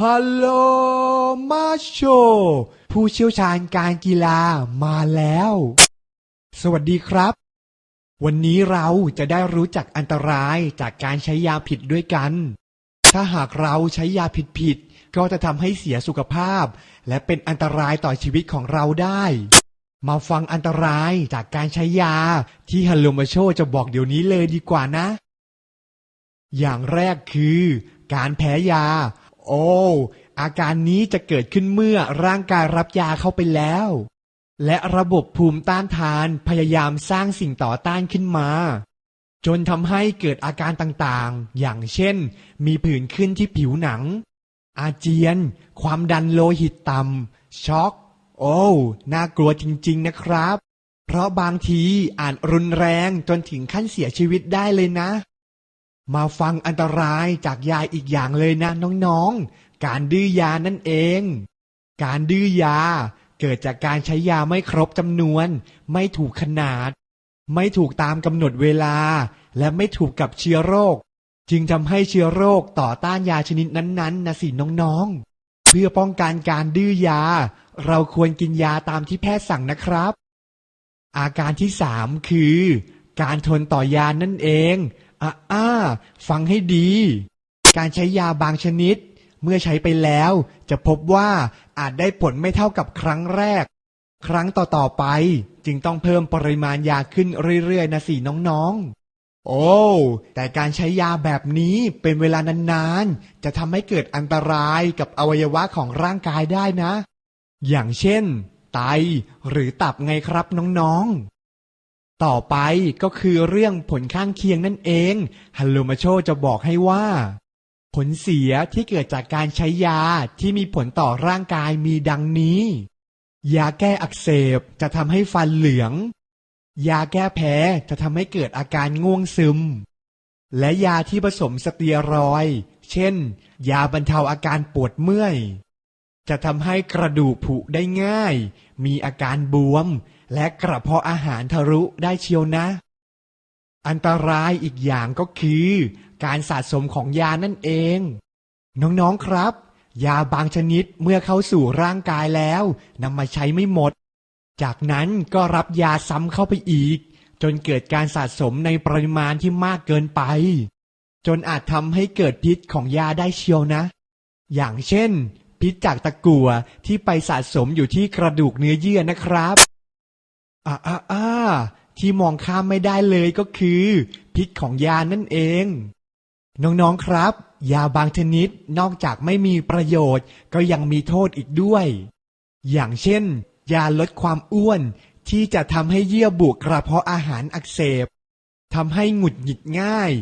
ฮัลโหลมาโช ผู้เชี่ยวชาญการกีฬามาแล้ว สวัสดีครับ วันนี้เราจะได้รู้จักอันตรายจากการใช้ยาผิดด้วยกัน ถ้าหากเราใช้ยาผิดๆก็จะทำให้เสียสุขภาพ และเป็นอันตรายต่อชีวิตของเราได้ มาฟังอันตรายจากการใช้ยาที่ฮัลโลมาโชจะบอกเดี๋ยวนี้เลยดีกว่านะ อย่างแรกคือ การแพ้ยา โอ้ อาการนี้จะเกิดขึ้นเมื่อร่างกายรับยาเข้าไปแล้ว และระบบภูมิต้านทานพยายามสร้างสิ่งต่อต้านขึ้นมา จนทำให้เกิดอาการต่างๆ อย่างเช่น มีผื่นขึ้นที่ผิวหนัง อาเจียน ความดันโลหิตต่ำช็อก โอ้น่ากลัวจริงๆนะครับ เพราะบางทีอาจรุนแรงจนถึงขั้นเสียชีวิตได้เลยนะ มาฟังอันตรายจากยาอีกอย่างเลยนะน้องๆ การดื้อยานั่นเอง การดื้อยาเกิดจากการใช้ยาไม่ครบจำนวน ไม่ถูกขนาด ไม่ถูกตามกำหนดเวลา และไม่ถูกกับเชื้อโรค จึงทำให้เชื้อโรคต่อต้านยาชนิดนั้นๆนะสิน้องๆ เพื่อป้องกันการดื้อยา เราควรกินยาตามที่แพทย์สั่งนะครับ อาการที่สามคือ การทนต่อยานั่นเอง อะอ้าฟังให้ดี การใช้ยาบางชนิด เมื่อใช้ไปแล้ว จะพบว่าอาจได้ผลไม่เท่ากับครั้งแรก ครั้งต่อๆไป จึงต้องเพิ่มปริมาณยาขึ้นเรื่อยๆนะสิน้องๆ โอ้ แต่การใช้ยาแบบนี้เป็นเวลานานๆ จะทำให้เกิดอันตรายกับอวัยวะของร่างกายได้นะ อย่างเช่น ไตหรือตับไงครับน้องๆ ต่อไปก็คือเรื่องผลข้างเคียงนั่นเอง ฮัลโลมาโชจะบอกให้ว่า ผลเสียที่เกิดจากการใช้ยาที่มีผลต่อร่างกายมีดังนี้ ยาแก้อักเสบจะทำให้ฟันเหลือง ยาแก้แพ้จะทำให้เกิดอาการง่วงซึม และยาที่ผสมสเตียรอย เช่น ยาบรรเทาอาการปวดเมื่อย จะทำให้กระดูกผุได้ง่าย มีอาการบวม และกระเพาะอาหารทะลุได้เชียวนะ อันตรายอีกอย่างก็คือ การสะสมของยานั่นเอง น้องๆครับ ยาบางชนิดเมื่อเข้าสู่ร่างกายแล้วนำมาใช้ไม่หมด จากนั้นก็รับยาซ้ำเข้าไปอีก จนเกิดการสะสมในปริมาณที่มากเกินไป จนอาจทำให้เกิดพิษของยาได้เชียวนะ อย่างเช่น พิษจากตะกั่วที่ไปสะสมอยู่ที่กระดูกเนื้อเยื่อนะครับ อ่าอ่าอาที่มองข้ามไม่ได้เลยก็คือ พิษของยานั่นเอง น้องๆครับ ยาบางชนิดนอกจากไม่มีประโยชน์ ก็ยังมีโทษอีกด้วย อย่างเช่น ยาลดความอ้วนที่จะทำให้เยื่อบุกระเพาะอาหารอักเสบทำให้หงุดหงิดง่าย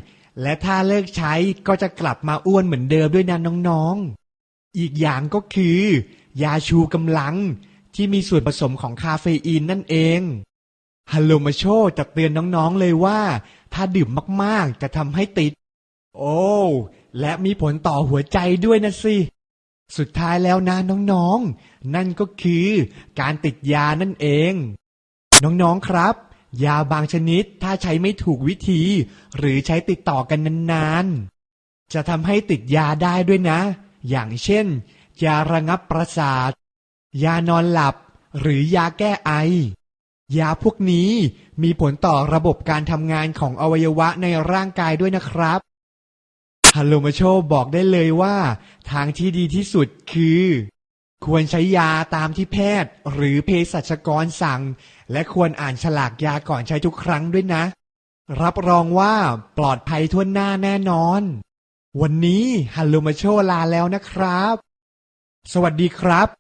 และถ้าเลิกใช้ก็จะกลับมาอ้วนเหมือนเดิมด้วยนะน้องๆ อีกอย่างก็คือ ยาชูกำลัง ที่มีส่วนผสมของคาเฟอีนนั่นเองฮัลโลมาโชจะเตือนน้องๆเลยว่า ถ้าดื่มมากๆจะทำให้ติด โอ้ และมีผลต่อหัวใจด้วยนะสิ สุดท้ายแล้วนะน้องๆ นั่นก็คือการติดยานั่นเอง น้องๆครับ ยาบางชนิดถ้าใช้ไม่ถูกวิธี หรือใช้ติดต่อกันนานๆ จะทำให้ติดยาได้ด้วยนะ อย่างเช่น ยาระงับประสาท ยานอนหลับ หรือยาแก้ไอ ยาพวกนี้มีผลต่อระบบการทำงานของอวัยวะในร่างกายด้วยนะครับฮัลโลมาโชบอกได้เลยว่า ทางที่ดีที่สุดคือ ควรใช้ยาตามที่แพทย์ หรือเภสัชกรสั่ง และควรอ่านฉลากยาก่อนใช้ทุกครั้งด้วยนะ รับรองว่าปลอดภัยทั่วหน้าแน่นอน วันนี้ฮัลโลมาโชลาแล้วนะครับ สวัสดีครับ